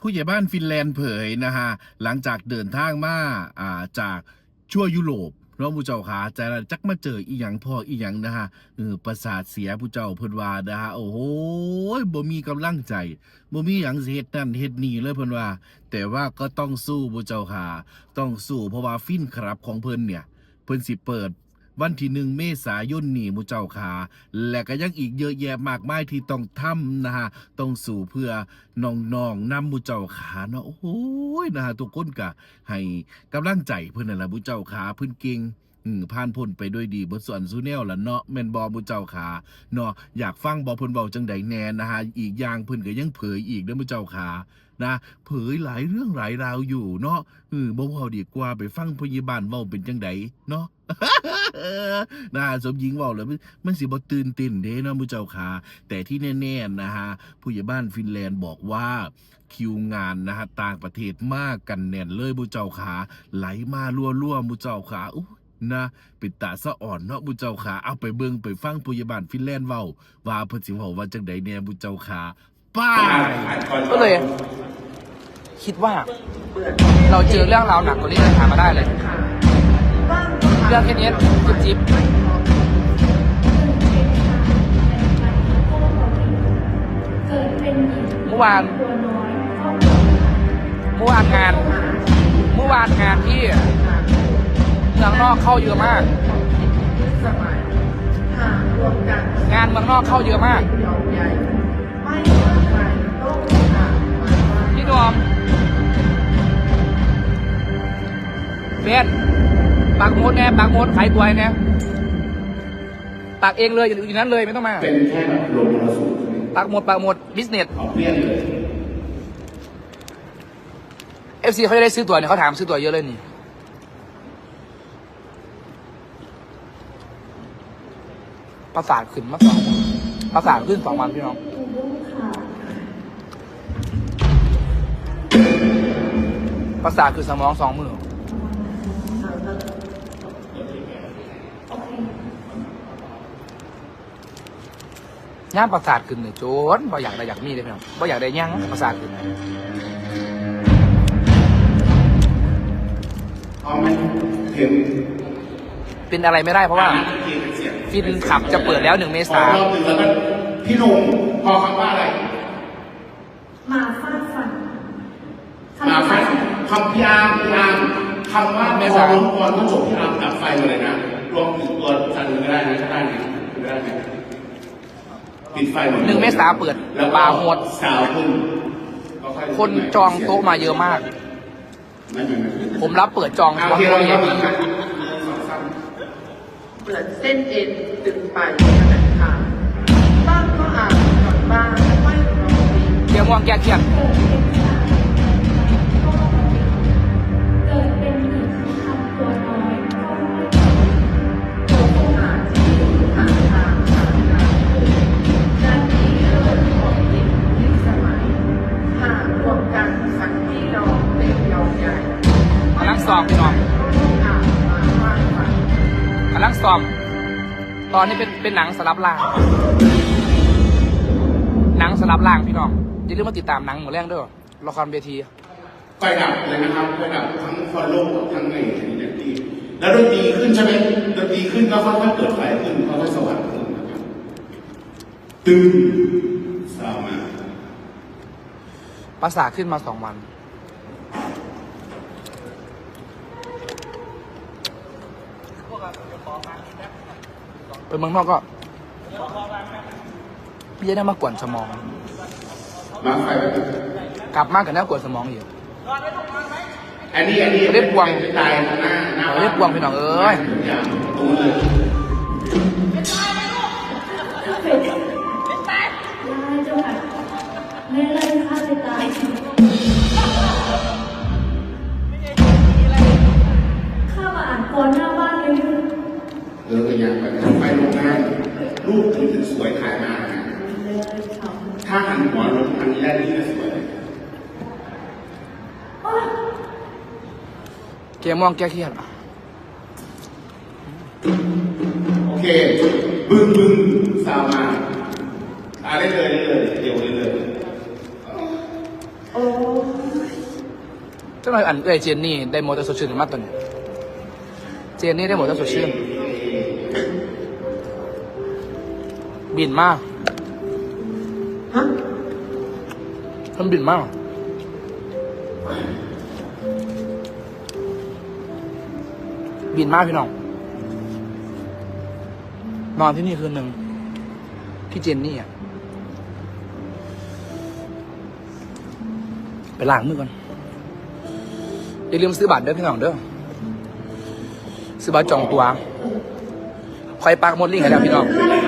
ผู้ใหญ่บ้านฟินแลนด์เผยนะฮะหลังจากเดินทางมาอ่าจากชั่วยุโรปเนาะผู้เจ้าขาจะจักมาเจออีหยังพ่ออีหยังนะฮะเออประสาทเสียผู้เจ้าเพิ่นว่านะฮะโอ้โหบ่มีกำลังใจบ่มีหยังเฮ็ดนั่นเฮ็ดนี่เลยเพิ่นว่า แต่ว่าก็ต้องสู้ผู้เจ้าขาต้องสู้เพราะว่าฟินครับของเพิ่นเนี่ย เพิ่นสิเปิด วันที่หนึ่งเมษายนนี่มูเจ้าขาและก็ยังอีกเยอะแยะมากมายที่ต้องทำนะฮะต้องสู่เพื่อน้องๆนำมูเจ้าขาเนาะโอ้โหนะฮะทุกคนก็ให้กำลังใจเพิ่นนั่นแหละมูเจ้าขาเพิ่นเก่งอืมผ่านพ้นไปด้วยดีบทส่วนซูแนลละเนาะแม่นบอมูเจ้าขาเนาะอยากฟังบอเพิ่นเว้าจังใดแน่นะฮะอีกอย่างเพิ่นก็ยังเผยอีกเด้อมูเจ้าขานะเผยหลายเรื่องหลายราวอยู่เนาะเออบ่เว้าดีกว่าไปฟังพยาบาลเว้าเป็นจังใดเนาะ นะสมหญิงบอกเลยมันสิบตื่นเต้นเด้นะผู้เจ้าขาแต่ที่แน่ๆนะฮะผู้ใหญ่บ้านฟินแลนด์บอกว่าคิวงานนะฮะต่างประเทศมากกันแน่นเลยผู้เจ้าขาไหลมารั่วๆผู้เจ้าขาอุ๊ยนะปิดตาสะอ่อนเนาะผู้เจ้าขาเอาไปเบิ่งไปฟังผู้ใหญ่บ้านฟินแลนด์เว้าว่าเพิ่นสิเว้าว่าจังใดแน่ผู้เจ้าขาป้ายก็เลย คิดว่า เราเจอเรื่องราวหนักกว่านี้เราถามาได้เลย เรื่องแค่นี้จิ๊บจิ๊บเมื่อวานเมื่อวานงาน เมื่อวานงานที่เมืองนอกเข้าเยอะมาก งานเมืองนอกเข้าเยอะมากพี่ดวมเบส ปากหมดแน่ปากหมดขายตัวแน่ปากเองเลยอยู่อยู่นั้นเลยไม่ต้องมา เป็นแค่แบบลมมรสุมใช่ไหมปากหมดปากหมดบิสเนสเอาเปรี้ยงเลยเอฟซีเขาจะได้ซื้อตัวเนี่ยเขาถามซื้อตัวเยอะเลยนี่ประสาทขึ้นมาสองประสาทขึ้นสองวันพี่น้องประสาทคือสมองสองมือ ย่างประสาทขึ้นเนี่ยโจนบ่อยากได้อยากมีเลยพี่น้องบ่อยากได้ย่างประสาทขึ้นเอามันเข็มเป็นอะไรไม่ได้เพราะว่าอ่เข็มเสียงฟินขับจะเปิดแล้วหนึ่งเมพอษารอบหนึ่งแล้วก็พี่หนุ่มพอคำว่าอะไร มาฟาดฟันมาไฟคำพี่อาร์มพี่อาร์มคำว่าพอร้องก่อนต้องจบพี่อาร์มดับไฟมาเลยนะรวมถึงตัวสันก็ได้นะก็ได้นะก็ได้นะ ปิดไฟหมดหนึ่งเมษาเปิดแล้วก็บาร์โฮสสาวคุณก็อยคนจองโต๊ะมาเยอะมากไม่ไม่ไม่ผมรับเปิดจองเอาวันที่นี้เราวันเรียนี้กกันสองสามเปิดเส้นเอ็นตึงไปขนาดขาดบ้างก็อาจกลับบ้านไม่ร้องดี เดี๋ยวม่วงแก้เครียดเซ้อมพี่น้องอาจมามากกว่ากำลังซ้อม ตอนนี้เป็นเป็นหนังสลับล่าง หนังสลับล่างพี่น้องอย่าลืมมาติดตามหนังหมดแรงด้วยละครเวทีไฟดับเลยนะครับไฟดับทั้งฟอลโล่ทั้งในเน็ตตี้แล้วดนตรีขึ้นใช่ไหมดนตรีขึ้นก็ค่อยๆเปิดไฟขึ้นค่อยๆสว่างขึ้นนะครับตึงซาวมาประสาทขึ้นมาสองวัน ไปเมืองนอกก็พี่จะได้มากวนสมอง มาไฟแบบนี้กลับมากกับน่ากวนสมองอยู่อันนี้อันนี้เรียบวงตายหน้าหน้าเรียบวงพี่น้องเอ้ยอย่างตรงนี้เลยได้เจ้าค่ะไม่ไล่ฆ่าไปตาย เออเป็นอย่างแบบไฟลงหน้ารูปถึงสวยถ่ายมานะเลยเขาถ้าหันหัวลงทางนี้ได้นี่จะสวยโอ๊ยเกมม่วงแก้เครียดโอเค บึ้งบึ้งซาวมาอ่าได้เลยได้เลยเดี๋ยวได้เลยโอ้จังไรอันเอ้ยเจนนี่ได้โมเตอร์สดชื่นมากตัวนี้เจนนี่ได้โมเตอร์สดชื่น บินมากมันบินมากบินมากพี่น้อง นอนที่นี่คืนหนึ่ง ที่เจนนี่อะ ไปล้างมือก่อน อย่าลืมซื้อบัตรเด้อพี่น้องเด้อ ซื้อบัตรจองตัวคอยปักหมดลิงก์ให้แล้วพี่น้องขึ้น